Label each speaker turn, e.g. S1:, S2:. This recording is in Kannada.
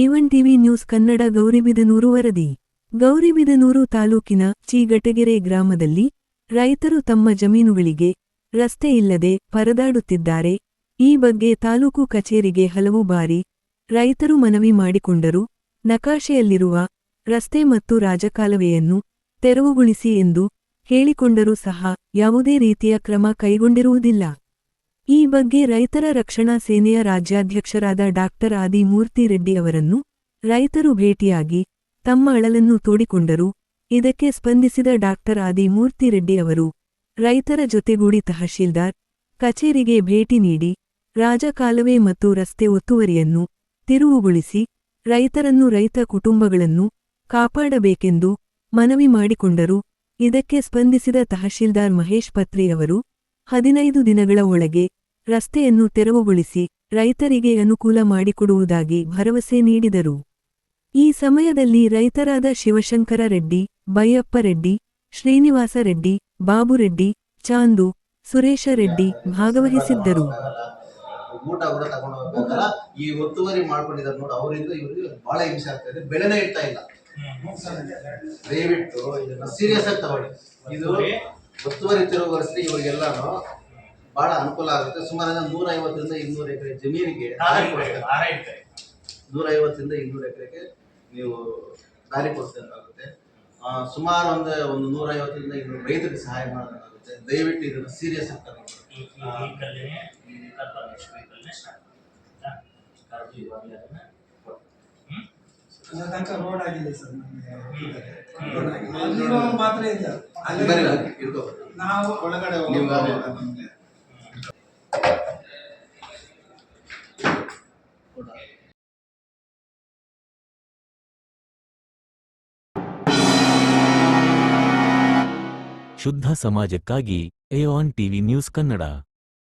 S1: A one TV news Kannada Gauribidanur ವರದಿ. ಗೌರಿಬಿದನೂರು ತಾಲೂಕಿನ ಚೀಗಟಗೆರೆ ಗ್ರಾಮದಲ್ಲಿ ರೈತರು ತಮ್ಮ ಜಮೀನುಗಳಿಗೆ ರಸ್ತೆ ಇಲ್ಲದೆ ಪರದಾಡುತ್ತಿದ್ದಾರೆ. ಈ ಬಗ್ಗೆ ತಾಲೂಕು ಕಚೇರಿಗೆ ಹಲವು ಬಾರಿ ರೈತರು ಮನವಿ ಮಾಡಿಕೊಂಡರು ನಕಾಶೆಯಲ್ಲಿರುವ ರಸ್ತೆ ಮತ್ತು ರಾಜಕಾಲುವೆಯನ್ನು ತೆರವುಗೊಳಿಸಿ ಎಂದು ಹೇಳಿಕೊಂಡರೂ ಸಹ ಯಾವುದೇ ರೀತಿಯ ಕ್ರಮ ಕೈಗೊಂಡಿರುವುದಿಲ್ಲ. ಈ ಬಗ್ಗೆ ರೈತರ ರಕ್ಷಣಾ ಸೇನೆಯ ರಾಜ್ಯಾಧ್ಯಕ್ಷರಾದ ಡಾಕ್ಟರ್ ಆದಿ ಮೂರ್ತಿರೆಡ್ಡಿ ಅವರನ್ನು ರೈತರು ಭೇಟಿಯಾಗಿ ತಮ್ಮ ಅಳಲನ್ನು ತೋಡಿಕೊಂಡರು. ಇದಕ್ಕೆ ಸ್ಪಂದಿಸಿದ ಡಾಕ್ಟರ್ ಆದಿ ಮೂರ್ತಿರೆಡ್ಡಿ ಅವರು, ರೈತರ ಜೊತೆಗೂಡಿ ತಹಶೀಲ್ದಾರ್ ಕಚೇರಿಗೆ ಭೇಟಿ ನೀಡಿ ರಾಜಕಾಲುವೆ ಮತ್ತು ರಸ್ತೆ ಒತ್ತುವರಿಯನ್ನು ತಿರುವುಗೊಳಿಸಿ ರೈತರನ್ನು ರೈತ ಕುಟುಂಬಗಳನ್ನು ಕಾಪಾಡಬೇಕೆಂದು ಮನವಿ ಮಾಡಿಕೊಂಡರು. ಇದಕ್ಕೆ ಸ್ಪಂದಿಸಿದ ತಹಶೀಲ್ದಾರ್ ಮಹೇಶ್ ಪತ್ರಿ ಅವರು ಹದಿನೈದು ದಿನಗಳ ಒಳಗೆ ರಸ್ತೆಯನ್ನು ತೆರವುಗೊಳಿಸಿ ರೈತರಿಗೆ ಅನುಕೂಲ ಮಾಡಿಕೊಡುವುದಾಗಿ ಭರವಸೆ ನೀಡಿದರು. ಈ ಸಮಯದಲ್ಲಿ ರೈತರಾದ ಶಿವಶಂಕರ ರೆಡ್ಡಿ ಬೈಯಪ್ಪ ರೆಡ್ಡಿ ಶ್ರೀನಿವಾಸ ರೆಡ್ಡಿ ಬಾಬುರೆಡ್ಡಿ ಚಾಂದು ಸುರೇಶ ರೆಡ್ಡಿ ಭಾಗವಹಿಸಿದ್ದರು.
S2: ಊಟ ಕೂಡ ತಗೊಂಡು ಹೋಗ್ಬೇಕಲ್ಲ? ಈ ಒತ್ತುವರಿ ಮಾಡ್ಕೊಂಡಿದ್ದಾರೆ ನೋಡಿ ಅವರಿಂದ ಇವರಿಗೆ ಬಹಳ ಹಿಂಸೆ ಆಗ್ತಾ ಇದೆ. ಬೆಳೆನೇ ಇಡ್ತಾ ಇಲ್ಲ. ದಯವಿಟ್ಟು ಇದನ್ನ ಸೀರಿಯಸ್ ಆಗಿ ತಗೊಳ್ಳಿ. ಇದು ಒತ್ತುವರಿ ತಿರುಗುಗೊಳಿಸಿದ್ರೆ ಇವರಿಗೆಲ್ಲಾನು ಬಹಳ ಅನುಕೂಲ ಆಗುತ್ತೆ ಸುಮಾರು ನೂರ ಐವತ್ತರಿಂದ ಇನ್ನೂರು ಎಕರೆ ಜಮೀನಿಗೆ ನೂರ ಐವತ್ತರಿಂದ ಇನ್ನೂರು ಎಕರೆಗೆ ನೀವು ದಾರಿ ಕೊಡ್ಬೇಕಾಗುತ್ತೆ ಆ, ಸುಮಾರು ಒಂದು ಒಂದು ನೂರ ಐವತ್ತರಿಂದ ಇನ್ನೂರು ರೈತರಿಗೆ ಸಹಾಯ ಮಾಡಬೇಕಾಗುತ್ತೆ ದಯವಿಟ್ಟು ಇದನ್ನು ಸೀರಿಯಸ್ ಅಂತ ತಗೊಳ್ಳಿ
S3: ತನಕ ರೋಡ್ ಆಗಿದೆ ಸರ್ ನಮಗೆ. ಮಾತ್ರ ಇದೆ ಅಲ್ಲಿ
S2: ಬರೀ
S3: ನಾವು
S4: ಒಳಗಡೆ
S5: ಶುದ್ಧ ಸಮಾಜಕ್ಕಾಗಿ A one TV news Kannada.